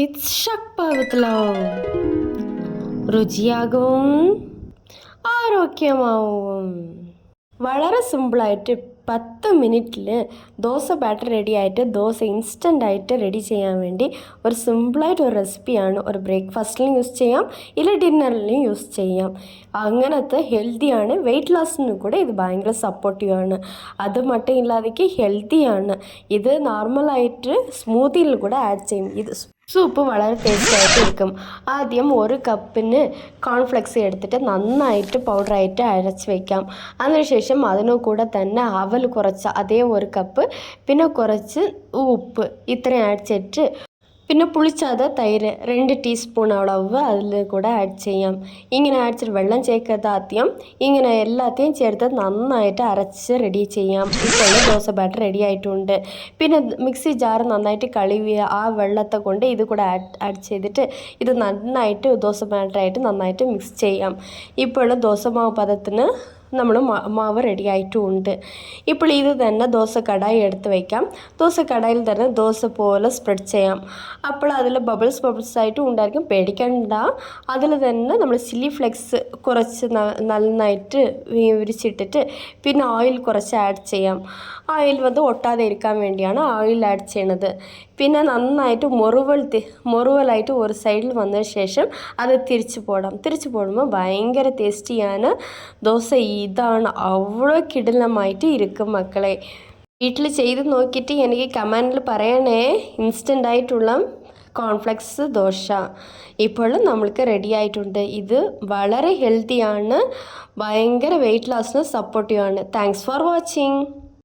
It's ശക്പാവത്തിലാവും രുചിയാകും ആരോഗ്യമാവും. വളരെ സിമ്പിളായിട്ട് പത്ത് മിനിറ്റിൽ ദോശ ബാറ്റർ റെഡി ആയിട്ട് ദോശ ഇൻസ്റ്റന്റ് ആയിട്ട് റെഡി ചെയ്യാൻ വേണ്ടി ഒരു സിമ്പിളായിട്ട് ഒരു റെസിപ്പിയാണ് ഒരു ബ്രേക്ക്ഫാസ്റ്റിലും യൂസ് ചെയ്യാം ഇല്ല ഡിന്നറിലും യൂസ് ചെയ്യാം. അങ്ങനത്തെ ഹെൽത്തിയാണ് വെയിറ്റ് ലോസിന് കൂടെ ഇത് ഭയങ്കര സപ്പോർട്ടീവ് ആണ്. അത് മട്ടും ഇല്ലാതെ ഹെൽത്തിയാണ് ഇത് നോർമലായിട്ട് സ്മൂത്തിയിൽ കൂടെ ആഡ് ചെയ്യും. ഇത് സൂപ്പ് വളരെ ടേസ്റ്റ് ആയിട്ട് ഇരിക്കും. ആദ്യം ഒരു കപ്പിന് കോൺഫ്ലെക്സ് എടുത്തിട്ട് നന്നായിട്ട് പൗഡറായിട്ട് അരച്ച് വയ്ക്കാം അതിനുശേഷം അതിനു കൂടെ തന്നെ അവൽ കുറച്ച് അതേ ഒരു കപ്പ് പിന്നെ കുറച്ച് ഉപ്പ് ഇത്രയും ചെയ്തിട്ട് പിന്നെ പുളിച്ചാതെ തൈര് രണ്ട് ടീസ്പൂൺ അളവ് അതിൽ കൂടെ ആഡ് ചെയ്യാം. ഇങ്ങനെ അടിച്ചിട്ട് വെള്ളം ചേർക്കാത്ത ആദ്യം ഇങ്ങനെ എല്ലാത്തെയും ചേർത്ത് നന്നായിട്ട് അരച്ച് റെഡി ചെയ്യാം. ഇപ്പോൾ ദോശ ബാറ്റർ റെഡി ആയിട്ടുണ്ട്. പിന്നെ മിക്സി ജാർ നന്നായിട്ട് കഴുകിയ ആ വെള്ളത്തെ കൊണ്ട് ഇത് കൂടെ ആഡ് ചെയ്തിട്ട് ഇത് നന്നായിട്ട് ദോശ ബാറ്ററായിട്ട് നന്നായിട്ട് മിക്സ് ചെയ്യാം. ഇപ്പോൾ ദോശമാവ് പദത്തിന് നമ്മൾ മാവ് റെഡി ആയിട്ടുമുണ്ട് ഇപ്പോൾ ഇത് തന്നെ ദോശ കടായി എടുത്ത് വയ്ക്കാം ദോശ കടായിൽ തന്നെ ദോശ പോലെ സ്പ്രെഡ് ചെയ്യാം. അപ്പോൾ അതിൽ ബബിൾസ് ബബിൾസ് ആയിട്ടും ഉണ്ടായിരിക്കും. പേടിക്കണ്ട. അതിൽ തന്നെ നമ്മൾ ചില്ലി ഫ്ലെക്സ് കുറച്ച് നന്നായിട്ട് വിരിച്ചിട്ടിട്ട് പിന്നെ ഓയിൽ കുറച്ച് ആഡ് ചെയ്യാം. ഓയിൽ വന്ന് ഒട്ടാതെ ഇരിക്കാൻ വേണ്ടിയാണ് ഓയിൽ ആഡ് ചെയ്യണത്. പിന്നെ നന്നായിട്ട് മുറുവൽ മുറുവലായിട്ട് ഒരു സൈഡിൽ വന്നതിന് ശേഷം അത് തിരിച്ച് പോടാം. തിരിച്ച് പോടുമ്പോൾ ഭയങ്കര ടേസ്റ്റിയാണ് ദോശ ഇതാണ് അவ்வளோ കിടിലമായിട്ട് ഇരിക്കും മക്കളെ. വീട്ടിൽ ചെയ്ത് നോക്കിയിട്ട് എനിക്ക് കമാൻഡിൽ പറയണേ ഇൻസ്റ്റന്റ് ആയിട്ടുള്ള കോൺഫ്ലെക്സ് ദോശ. ഇപ്പോഴും നമ്മൾക്ക് റെഡി ആയിട്ടുണ്ട്. ഇത് വളരെ ഹെൽത്തിയാണ് ഭയങ്കര വെയിറ്റ് ലോസിന് സപ്പോർട്ടീവാണ് താങ്ക്സ് ഫോർ വാച്ചിങ്